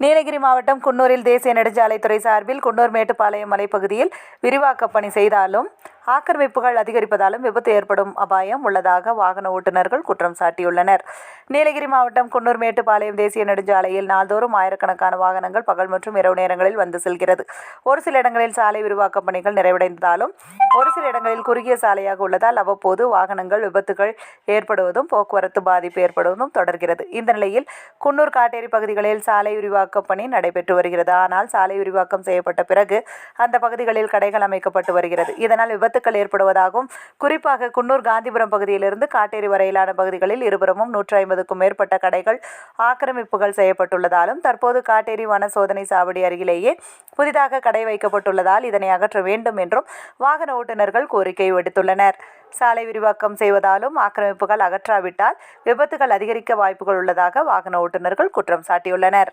நீலகிரி மாவட்டம் குன்னூரில் தேசிய நெடுஞ்சாலைத்துறை சார்பில் குன்னூர் மேட்டுப்பாளையம் மலைப்பகுதியில் விரிவாக்கப் பணி செய்தாலும் ஆக்கிரமிப்புகள் அதிகரிப்பதாலும் விபத்து ஏற்படும் அபாயம் உள்ளதாக வாகன ஓட்டுநர்கள் குற்றம் சாட்டியுள்ளனர். நீலகிரி மாவட்டம் குன்னூர் மேட்டுப்பாளையம் தேசிய நெடுஞ்சாலையில் நாள்தோறும் ஆயிரக்கணக்கான வாகனங்கள் பகல் மற்றும் இரவு நேரங்களில் வந்து செல்கிறது. ஒரு சில இடங்களில் சாலை விரிவாக்கப் பணிகள் நிறைவடைந்ததாலும் ஒரு சில இடங்களில் குறுகிய சாலையாக உள்ளதால் அவ்வப்போது வாகனங்கள் விபத்துகள் ஏற்படுவதும் போக்குவரத்து பாதிப்பு ஏற்படுவதும் தொடர்கிறது. இந்த நிலையில் குன்னூர் காட்டேரி பகுதிகளில் சாலை விரிவாக்கம் பணி நடைபெற்று வருகிறது. ஆனால் சாலை விரிவாக்கம் செய்யப்பட்ட பிறகு அந்த பகுதிகளில் கடைகள் அமைக்கப்பட்டு வருகிறது. இதனால் விபத்துக்கள் ஏற்படுவதாகவும் குறிப்பாக குன்னூர் காந்திபுரம் பகுதியிலிருந்து காட்டேரி வரையிலான பகுதிகளில் இருபுறமும் நூற்றி ஐம்பதுக்கும் மேற்பட்ட கடைகள் ஆக்கிரமிப்புகள் செய்யப்பட்டுள்ளதாலும் தற்போது காட்டேரி வன சோதனை சாவடி அருகிலேயே புதிதாக கடை வைக்கப்பட்டுள்ளதால் இதனை அகற்ற வேண்டும் என்றும் வாகன ஓட்டுநர்கள் கோரிக்கை விடுத்துள்ளனர். சாலை விரிவாக்கம் செய்வதாலும் ஆக்கிரமிப்புகள் அகற்றாவிட்டால் விபத்துகள் அதிகரிக்க வாய்ப்புகள் உள்ளதாக வாகன ஓட்டுநர்கள் குற்றம் சாட்டியுள்ளனர்.